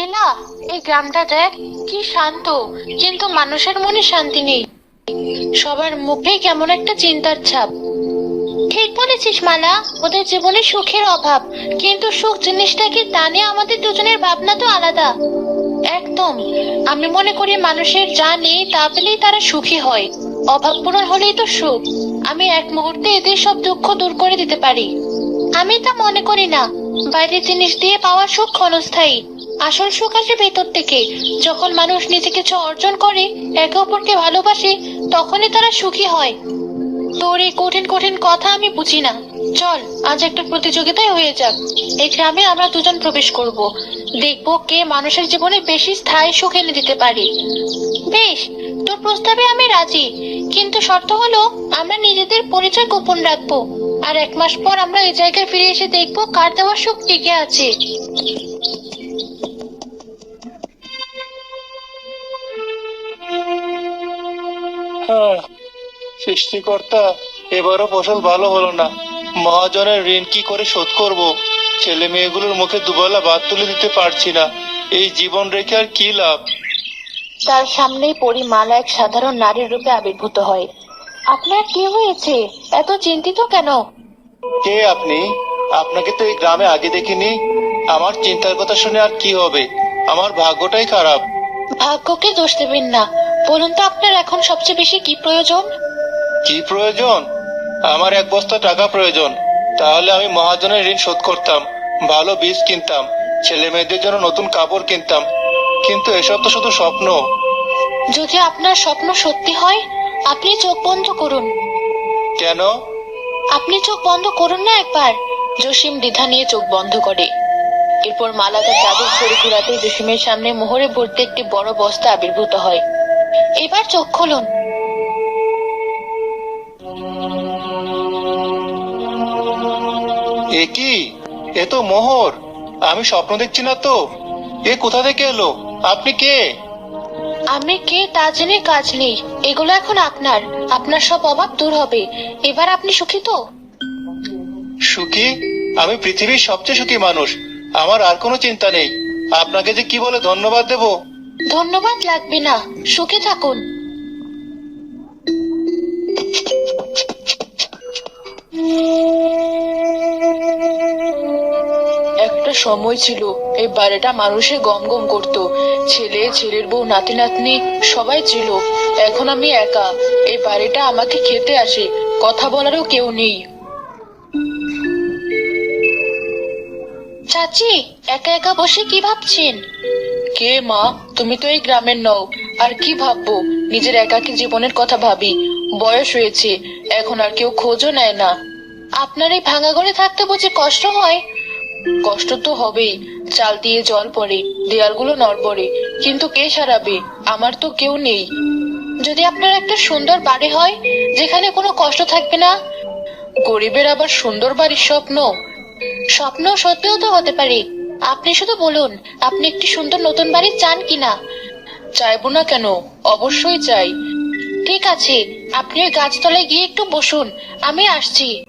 লীলা এই গ্রামটা দেখ, কি শান্ত। কিন্তু মানুষের মনে শান্তি নেই। সবার মুখে কেমন একটা চিন্তার ছাপ। ঠিক বলেছিস, মালা, ওদের জীবনে সুখের অভাব। কিন্তু সুখ জিনিসটা কি তা নিয়ে আমাদের দুজনের ভাবনা তো আলাদা। একদম। আমি মনে করি মানুষের যা নেই তা পেলেই তারা সুখী হয়। অভাব পূরণ হলেই তো সুখ। আমি এক মুহূর্তে এদের সব দুঃখ দূর করে দিতে পারি। আমি তা মনে করি না। বাইরের জিনিস দিয়ে পাওয়া সুখ ক্ষণস্থায়ী। আসল সুখ আসে ভেতর থেকে যখন মানুষ নিজে কিছু অর্জন করে, একে অপরকে ভালোবাসে, তখনই তারা সুখী হয়। তোর এই কঠিন কঠিন কথা আমি বুঝি না। চল, আজ একটা প্রতিযোগিতায় হয়ে যাক। এই গ্রামে আমরা দুজন প্রবেশ করব। দেখব কে মানুষের জীবনে বেশি স্থায়ী সুখ এনে দিতে পারে। বেশ, তোর প্রস্তাবে আমি রাজি। কিন্তু শর্ত হলো, আমরা নিজেদের পরিচয় গোপন রাখব। আর এক মাস পর আমরা এই জায়গায় ফিরে এসে দেখব কার দেওয়ার সুখ টিকে আছে। সৃষ্টিকর্তা এবারও ফসল ভালো হলো না। মহাজনের ঋণ কি করে শোধ করব? ছেলে মেয়েগুলোর মুখে দুবেলা ভাত তুলে দিতে পারছি না। এই জীবন রেখে আর কি লাভ? তার সামনেই পরিমালা এক সাধারণ নারীর রূপে আবির্ভূত হয়। আপনার কি হয়েছে? এত চিন্তিত কেন? কে আপনি? আপনাকে তো এই গ্রামে আগে দেখিনি। আমার চিন্তার কথা শুনে আর কি হবে? আমার ভাগ্যটাই খারাপ। ভাগ্যকে দোষ দেবেন না। বলুন তো আপনার এখন সবচেয়ে বেশি কি প্রয়োজন? কি প্রয়োজন? আমার এক বস্তা টাকা প্রয়োজন। তাহলে আমি মহাজনের ঋণ শোধ করতাম ভালো বীজ কিনতাম ছেলে মেয়েদের জন্য নতুন কাপড় কিনতাম। কিন্তু এসব তো শুধু স্বপ্ন। যদি আপনার স্বপ্ন সত্যি হয় আপনি চোখ বন্ধ করুন। কেন? আপনি চোখ বন্ধ করুন না একবার। জসিম দ্বিধা নিয়ে চোখ বন্ধ করে। এরপর মালা তার চাদর ছড়ে ঘুরাতে জসিমের সামনে মোহরে ভর্তি একটি বড় বস্তা আবির্ভূত হয়। এবার চোখ খুলুন। এ কি? এ তো মোহর। আমি স্বপ্ন দেখছি না তো। এ কোথা থেকে এলো? আপনি কে? আমি কে তা জেনে কাজ নেই। এগুলো এখন আপনার। আপনার সব অভাব দূর হবে। এবার আপনি সুখী তো? সুখী? আমি পৃথিবীর সবচেয়ে সুখী মানুষ। আমার আর কোনো চিন্তা নেই। আপনাকে যে কি বলে ধন্যবাদ দেব? ধন্যবাদ লাগবে না। সুখে থাকুন। সময় ছিল। এই বাড়িটা মানুষে গম গম করত। ছেলে ছেলের বউ নাতি নাতনি সবাই ছিল। এখন আমি একা। এই বাড়িটা আমাকে খেতে আসে। কথা বলারও কেউ নেই। চাচি একা একা বসে কি ভাবছেন? কে মা? তুমি তো এই গ্রামের নও। আর কি ভাববো? নিজের একাকী জীবনের কথা ভাবি। বয়স হয়েছে। এখন আর কেউ খোঁজও নেয় না। আপনার এই ভাঙা ঘরে থাকতে বুঝি কষ্ট হয়? কষ্ট তো হবেই, চাল দিয়ে জল পড়ে, দেয়ালগুলো নড়বড়ে, কিন্তু কে সারাবে? আমার তো কেউ নেই। যদি আপনার একটা সুন্দর বাড়ি হয়, যেখানে কোনো কষ্ট থাকবে না? গরিবের আবার সুন্দর বাড়ির স্বপ্ন? স্বপ্ন সত্যিও তো হতে পারে। আপনি শুধু বলুন, আপনি একটি সুন্দর নতুন বাড়ি চান কিনা? চাইব না কেন? অবশ্যই চাই। ঠিক আছে, আপনি ওই গাছতলায় গিয়ে একটু বসুন, আমি আসছি।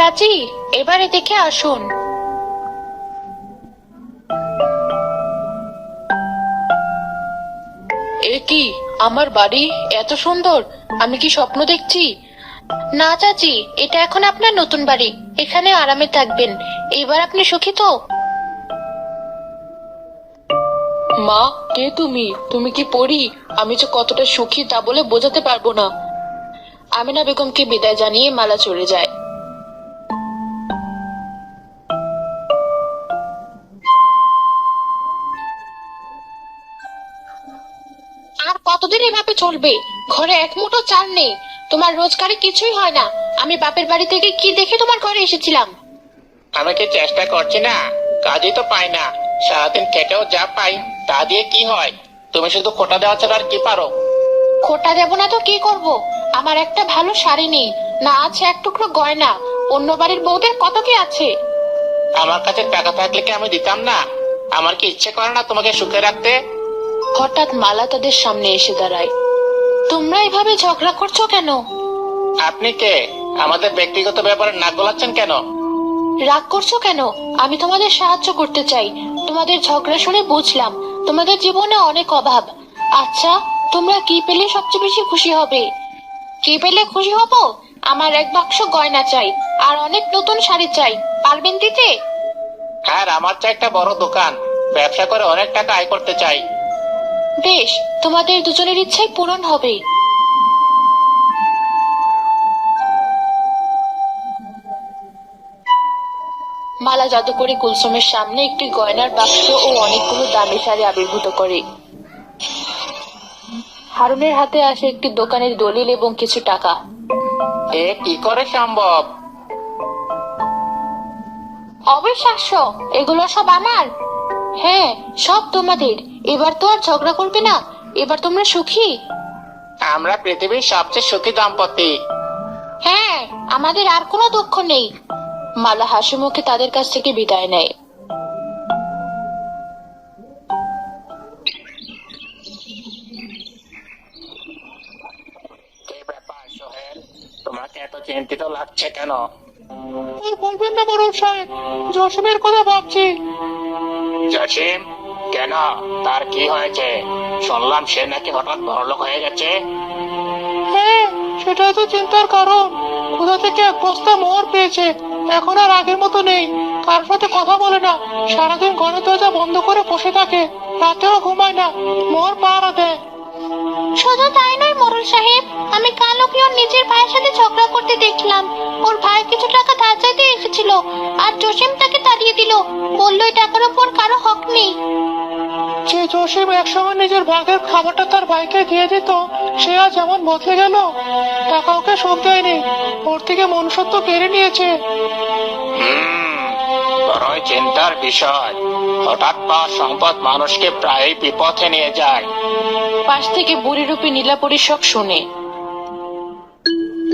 চাচি এবার এদিকে আসুন। এ কি, আমার বাড়ি এত সুন্দর, আমি কি স্বপ্ন দেখছি? না চাচি, এটা এখন আপনার নতুন বাড়ি, এখানে আরামে থাকবেন, এবার আপনি সুখী তো? মা, কে তুমি? তুমি কি পড়ি আমি যে কতটা সুখী তা বলে বোঝাতে পারব না। আমিনা বেগমকে বিদায় জানিয়ে মালা চলে যায়। কতদিন এভাবে চলবে ঘরে এক মুঠো চাল নেই। তোমার রোজগারে কিছুই হয় না। আমি বাপের বাড়ি থেকে কি দেখে তোমার ঘরে এসেছিলাম? আমি কি চেষ্টা করছি না। কাজই তো পাই না। সারাদিন খেটেও যা পাই তা দিয়ে কি হয়? তুমি শুধু খোটা দেওয়া ছাড়া আর কি পারো? খোটা দেব না তো কি করব? আমার একটা ভালো শাড়ি নেই। না আছে এক টুকরো গয়না। অন্য বাড়ির বউদের কত কি আছে? আমার কাছে টাকা থাকলে কি আমি দিতাম না? আমার কি ইচ্ছে করে না তোমাকে সুখে রাখতে? হঠাৎ মালা তাদের সামনে এসে দাঁড়ায়। তোমরা এভাবে ঝগড়া করছ কেন? আপনি কে? আমাদের ব্যক্তিগত ব্যাপারে নাক গলাচ্ছেন কেন? রাগ করছ কেন? আমি তোমাদের সাহায্য করতে চাই। তোমাদের ঝগড়া শুনে বুঝলাম। তোমাদের জীবনে অনেক অভাব। আচ্ছা তোমরা কি পেলে সবচেয়ে বেশি খুশি হবে? কি পেলে খুশি হব? আমার এক বাক্স গয়না চাই আর অনেক নতুন শাড়ি চাই। পারবেন দিতে? আর আমার চাই একটা বড় দোকান। ব্যবসা করে অনেক টাকা আয় করতে চাই। বেশ তোমাদের দুজনের ইচ্ছাই পূরণ হবে। মালা জাদু করে কুলসুমের সামনে একটি গয়নার বাক্স ও অনেকগুলো দামি শাড়ি আবির্ভূত করে। হারুনের হাতে আসে একটি দোকানের দলিল এবং কিছু টাকা। এ কি করে সম্ভব? অবিশ্বাস্য এগুলো সব আমার। হ্যাঁ সব তোমাদের। এবার তো আর ঝগড়া করবে না। এবার তোমরা সুখী? আমরা পৃথিবীর সবচেয়ে সুখী দম্পতি। হ্যাঁ আমাদের আর কোনো দুঃখ নেই। মালা হাসি মুখে তাদের কাছ থেকে বিদায় নেয়। তোমাকে এত চিন্তিত লাগছে কেন? বলবেন না বড় সাহেব জসিমের কথা ভাবছি। জসিম? কেন? তার কি হয়েছে? শুনলাম সে নাকি হঠাৎ বড়লোক হয়ে গেছে। সেটাই তো চিন্তার কারণ। কোথা থেকে এক বস্তা মোহর পেয়েছে? এখন আর আগের মতো নেই। কার সাথে কথা বলে না। সারাদিন ঘরে দরজা বন্ধ করে বসে থাকে। রাতেও ঘুমায় না। মোহর পাহারা দেয়। শুধু তাই নয়, মোরল সাহেব, আমি কাল ওর নিজের ভাইয়ের সাথে ঝগড়া করতে দেখলাম। ওর ভাই কিছু টাকা ধার চাইতে এসেছিল আর জসিম তাকে তাড়িয়ে দিল। বলল এই টাকার উপর কারও হক নেই। যে জসিম একসময় নিজের ভাগের খাবারটা তার ভাইকে দিয়ে দিত, সে আজ এমন বদলে গেল। টাকা ওকে শোধ দেয়নি, ওর থেকে মনুষ্যত্ব কেড়ে নিয়েছে। বড়ই চিন্তার বিষয়। হঠাৎ পাওয়া সম্পদ মানুষকে প্রায়ই বিপথে নিয়ে যায়। পাশ থেকে বুড়ি রূপে নীলাপরি সব শুনে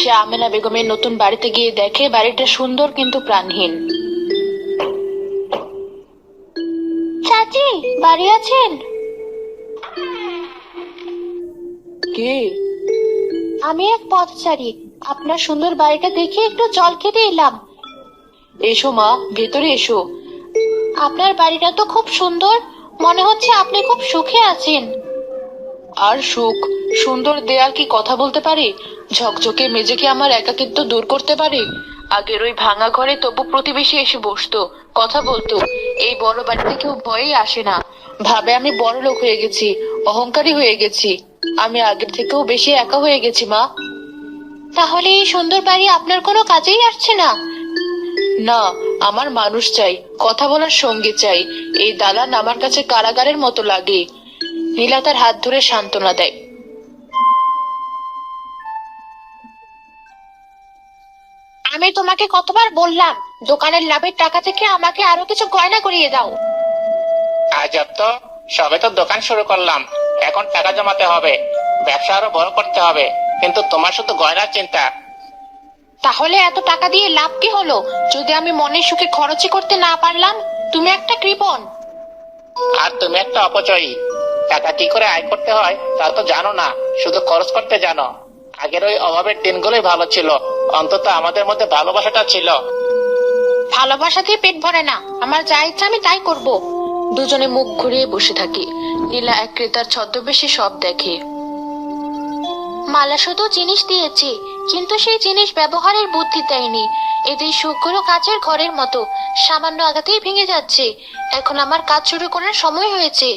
সে আমেনা বেগমের নতুন বাড়িতে গিয়ে দেখে বাড়িটা সুন্দর কিন্তু প্রাণহীন। চাচি বাড়ি আছেন? কে? আমি এক পথচারী। আপনার সুন্দর বাড়িটা দেখে একটু জল খেতে এলাম। এসো মা, ভেতরে এসো। আপনার বাড়িটা তো খুব সুন্দর, মনে হচ্ছে আপনি খুব সুখে আছেন। আর সুখ? সুন্দর দেয়াল কি কথা বলতে পারে? ঝকঝকে মেজে কি আমার একাকিত্ব দূর করতে পারে? আগের ওই ভাঙা ঘরে তবু প্রতিবেশী এসে বসতো, কথা বলতো। এই বড় বাড়িতে কেউ ভয়েই আসে না। ভাবে আমি বড় লোক হয়ে গেছি, অহংকারী হয়ে গেছি। আমি আগের থেকেও বেশি একা হয়ে গেছি, মা। তাহলে এই সুন্দর বাড়ি আপনার কোনো কাজেই আসছে না? না আমার মানুষ চাই কথা বলার সঙ্গী চাই। এই দালান আমার কাছে কারাগারের মতো লাগে। নীলা তার হাত ধরে সান্ত্বনা দেয়। আমি তোমাকে কতবার বললাম দোকানের লাভের টাকা থেকে আমাকে আরও কিছু গয়না করিয়ে দাও। আজব তো সবে তো দোকান শুরু করলাম। এখন টাকা জমাতে হবে ব্যবসা আরও বড় করতে হবে। কিন্তু তোমার শুধু গয়নার চিন্তা। তাহলে এত টাকা দিয়ে লাভ কি হলো? যদি আমি মনের সুখে খরচই করতে না পারলাম তুমি একটা কৃপণ। আর তুমি একটা অপচয়ী। টাকা কি করে আয় করতে হয় তা তো জানো না। শুধু খরচ করতে জানো। আগের ওই অভাবের দিনগুলোই ভালো ছিল। অন্তত আমাদের মধ্যে ভালোবাসাটা ছিল। ভালোবাসা দিয়ে পেট ভরে না। আমার যা ইচ্ছা আমি তাই করব। দুজনে মুখ ঘুরিয়ে বসে থাকি। নীলা এক ক্রেতার ছদ্মবেশে সব দেখে। মালা শুধু জিনিস দিয়েছে, কিন্তু সেই জিনিস ব্যবহারের বুদ্ধি দেয়নি। এদের সুখগুলো কাচের ঘরের মতো, সামান্য আঘাতেই ভেঙে যাচ্ছে। এখন আমার কাজ শুরু করার সময় হয়েছে।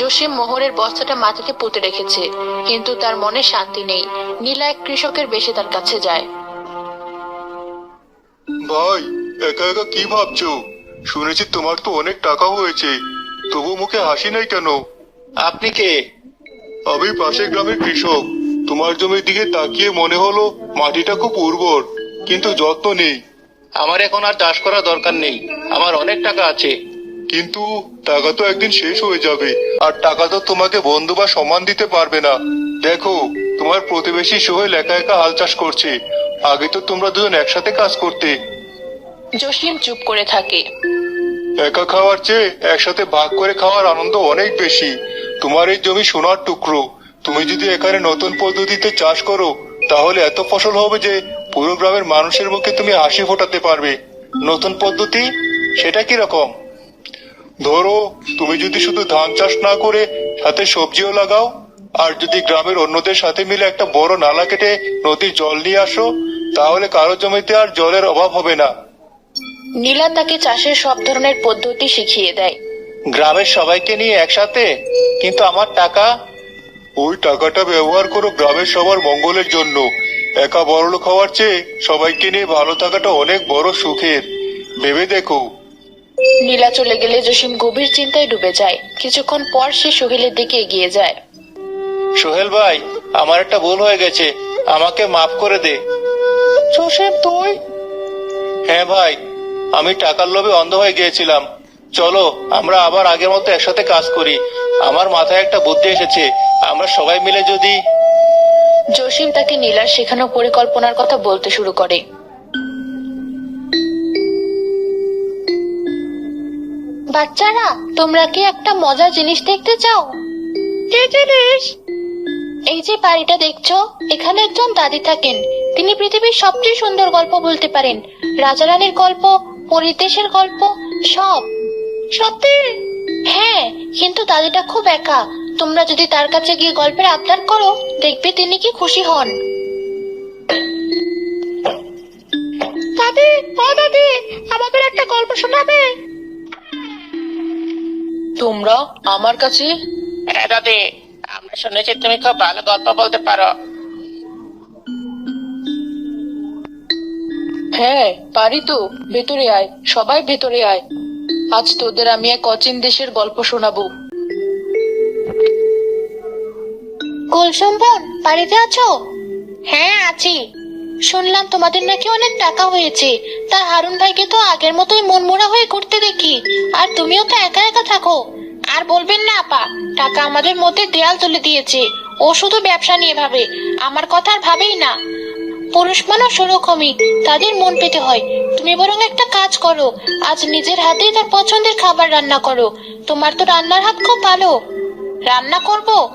জসিম মোহরের বস্তাটা মাটিতে পুঁতে রেখেছে, কিন্তু তার মনে শান্তি নেই। নীলা এক কৃষকের বেশে তার কাছে যায়। ভাই, একা একা কি ভাবছ? শুনেছি তোমার তো অনেক টাকা হয়েছে, তবু মুখে হাসি নাই কেন? আপনি কে? আমি পাশের গ্রামের কৃষক। তোমার জমির দিকে তাকিয়ে মনে হলো মাটিটা খুব উর্বর কিন্তু যত্ন নেই। আমার এখন আর চাষ করার দরকার নেই। আমার অনেক টাকা আছে। কিন্তু টাকা তো একদিন শেষ হয়ে যাবে আর টাকা তো তোমাকে বন্ধু বা সম্মান দিতে পারবে না। দেখো তোমার প্রতিবেশী সোহেল একা একা হাল চাষ করছে। আগে তো তোমরা দুজন একসাথে কাজ করতে। জসিম চুপ করে থাকে। একা খাওয়ার চেয়ে একসাথে ভাগ করে খাওয়ার আনন্দ অনেক বেশি। তোমার এই জমি সোনার টুকরো। তুমি যদি এখানে নতুন পদ্ধতিতে চাষ করো, তাহলে এত ফসল হবে যে পুরো গ্রামের মানুষের মুখে তুমি হাসি ফোটাতে পারবে। নতুন পদ্ধতি? সেটা কি রকম? ধরো, তুমি যদি শুধু ধান চাষ না করে সাথে সবজিও লাগাও, আর যদি গ্রামের অন্যদের সাথে মিলে একটা বড় নালা কেটে নদীর জল নিয়ে আসো, তাহলে কারও জমিতে আর জলের অভাব হবে না। নীলা তাকে চাষের সব ধরনের পদ্ধতি শিখিয়ে দেয়। গ্রামের সবাইকে নিয়ে একসাথে কিন্তু আমার টাকা ওই টাকাটা ব্যবহার করো গ্রামের সবার মঙ্গলের জন্য। একা বড়লোক হওয়ার চেয়ে সবাইকে নিয়ে ভালো থাকাটা অনেক বড় সুখের। ভেবে দেখো। নীলা চলে গেলে জসিম গভীর চিন্তায় ডুবে যায়। কিছুক্ষণ পর সে সোহেলের দিকে এগিয়ে যায়। সোহেল ভাই আমার একটা ভুল হয়ে গেছে। আমাকে মাফ করে দে। জোসেফ তুই? হ্যাঁ ভাই আমি টাকার লোভে অন্ধ হয়ে গিয়েছিলাম। চলো আমরা আবার আগের মতো একসাথে কাজ করি। আমার মাথায় একটা বুদ্ধি এসেছে আমরা সবাই মিলে যদি জসিম তাকে নীলার শেখানো পরিকল্পনার কথা বলতে শুরু করে। বাচ্চারা তোমরা কি একটা মজার জিনিস দেখতে চাও? কি জিনিস? এই যে বাড়িটা দেখছ এখানে একজন দাদি থাকেন। তিনি পৃথিবীর সবচেয়ে সুন্দর গল্প বলতে পারেন। রাজা রানীর গল্প পরিদেশের গল্প সব। সত্যি হ্যাঁ কিন্তু দাদিটা খুব একা। তোমরা যদি তার কাছে গিয়ে গল্পের আবদার করো দেখবে তিনি কি খুশি হন। দাদি ও দাদি আমাদের একটা গল্প শোনাবে? তোমরা আমার কাছে? হ্যাঁ দাদি আমরা শুনেছি তুমি খুব ভালো গল্প বলতে পারো। হ্যাঁ পারি তো। ভেতরে আয় সবাই ভেতরে আয়। আজ তোদের আমি এক অচিন দেশের গল্প শোনাবো। কুলসুম বোন বাড়িতে আছো? হ্যাঁ আছি। শুনলাম তোমাদের নাকি অনেক টাকা হয়েছে। তা হারুন ভাইকে তো আগের মতোই মনমোড়া হয়ে ঘুরতে দেখি। আর তুমিও তো একা একা থাকো। আর বলবেন না আপা টাকা আমাদের মধ্যে দেয়াল তুলে দিয়েছে। ও শুধু ব্যবসা নিয়ে ভাবে। আমার কথা আর ভাবেই না। পুরুষ মানুষ ওরকমই তাদের মন পেতে হয়। তুমি বরং একটা কাজ করো। আজ নিজের হাতেই তার পছন্দের খাবার রান্না করো। তোমার তো রান্নার হাত খুব ভালো। রান্না করব?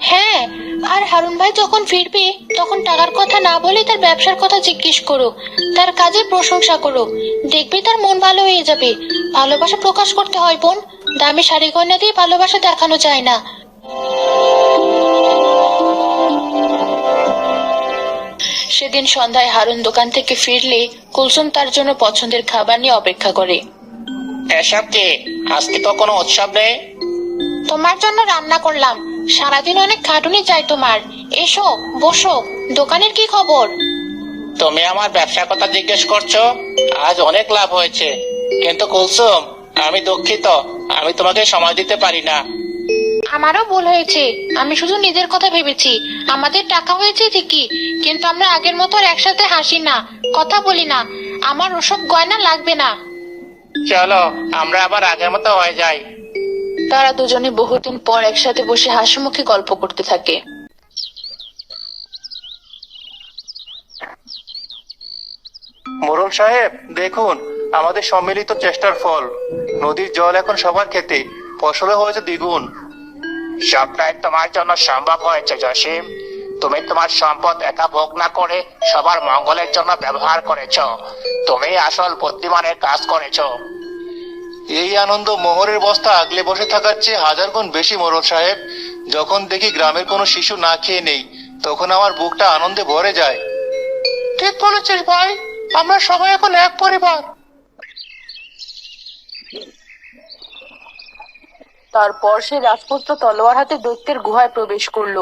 হ্যাঁ। আর হারুন ভাই যখন ফিরবে, তখন টাকার কথা না বলে তার ব্যবসার কথা জিজ্ঞেস করো। তার কাজে প্রশংসা করো। দেখবে তার মন ভালো হয়ে যাবে। ভালোবাসা প্রকাশ করতে হয়, বোন। দামি শাড়ি গয়না দিয়ে ভালোবাসা দেখানো যায় না। সেদিন সন্ধ্যায় হারুন দোকান থেকে ফিরলে কুলসুম তার জন্য পছন্দের খাবার নিয়ে অপেক্ষা করে। এসব কি? আজকে তো কোনো উৎসব নেই তোমার জন্য রান্না করলাম। সারাদিন অনেক খাটুনি চাই তোমার। এসো বসো। দোকানের কি খবর? তুমি আমার ব্যবসার কথা জিজ্ঞেস করছ? আজ অনেক লাভ হয়েছে। কিন্তু কুলসুম আমি দুঃখিত। আমি তোমাকে সময় দিতে পারি না। আমারও ভুল হয়েছে। আমি শুধু নিজের কথা ভেবেছি। আমাদের টাকা হয়েছে ঠিকই কিন্তু আমরা আগের মতো একসাথে হাসি না কথা বলি না। আমার ওসব গয়না লাগবে না। চলো আমরা আবার আগের মতো হয়ে যাই। তারা দুজনে বহুদিন পর একসাথে বসে হাসি মুখে গল্প করতে থাকে। মোরল সাহেব দেখুন আমাদের সম্মিলিত চেষ্টার ফল। নদীর জল এখন সবার খেতে ফসলে হয়েছে দ্বিগুণ। সবটাই তোমার জন্য সম্ভব হয়েছে জসিম। তুমি তোমার সম্পদ একা ভোগ না করে সবার মঙ্গলের জন্য ব্যবহার করেছ। তুমি আসল বুদ্ধিমানের কাজ করেছ। এই আনন্দ মোহরের বস্তা আগলে বসে থাকার চেয়ে হাজার গুণ বেশি মোরল সাহেব। যখন দেখি গ্রামের কোনো শিশু না খেয়ে নেই তখন আমার বুকটা আনন্দে ভরে যায়। ঠিক বলেছিস ভাই আমরা সবাই এখন এক পরিবার। তারপর সে রাজপুত্র তলোয়ার হাতে দৈত্যের গুহায় প্রবেশ করল।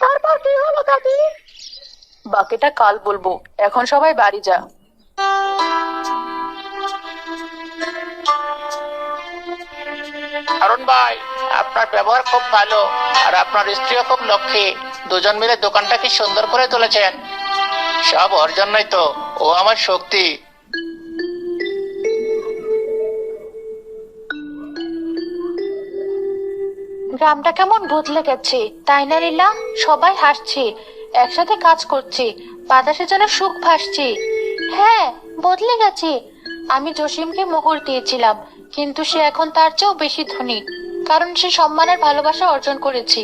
তারপর কি হলো দাদি বাকিটা কাল বলব। এখন সবাই বাড়ি যা। অরুণ ভাই, আপনার ব্যবহার খুব ভালো আর আপনার স্ত্রীও খুব লক্ষ্মী। দুজন মিলে দোকানটা কি সুন্দর করে তুলেছেন? সব ওর জন্যই তো। ও আমার শক্তি। গ্রামটা কেমন বদলে গেছে তাই না লীলা? সবাই হাসছে, একসাথে কাজ করছে, বাতাসে যেন সুখ ভাসছে। হ্যাঁ বদলে গেছে আমি জসিমকে মোহর দিয়েছিলাম, কিন্তু সে এখন তার চেয়েও বেশি ধনী, কারণ সে সম্মান আর ভালোবাসা অর্জন করেছে।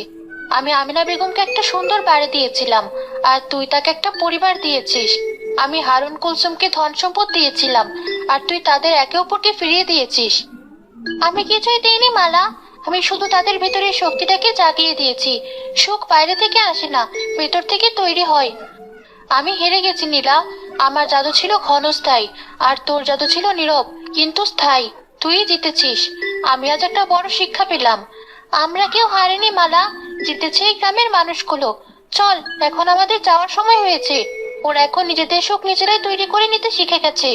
আমি আমিনা বেগমকে একটা সুন্দর বাড়ি দিয়েছিলাম, আর তুই তাকে একটা পরিবার দিয়েছিস। আমি হারুন কুলসুমকে ধন সম্পদ দিয়েছিলাম, আর তুই তাদের একে অপরকে ফিরিয়ে দিয়েছিস। আমি কিছুই দিইনি, মালা। আমি শুধু তাদের ভেতরে শক্তিটাকে জাগিয়ে দিয়েছি। সুখ বাইরে থেকে আসে না, ভেতর থেকে তৈরি হয়। আমি হেরে গেছি, নীলা। আমার জাদু ছিল ঘনস্থায়ী আর তোর জাদু ছিল নীরব, কিন্তু স্থায়ী। তুই জিতেছিস। আমি আজ একটা বড় শিক্ষা পেলাম। আমরা কেউ হারেনি, মালা। জিতেছে এই গ্রামের মানুষগুলো। চল, এখন আমাদের যাওয়ার সময় হয়েছে। ওরা এখন নিজেদের সুখ নিজেরাই তৈরি করে নিতে শিখে গেছে।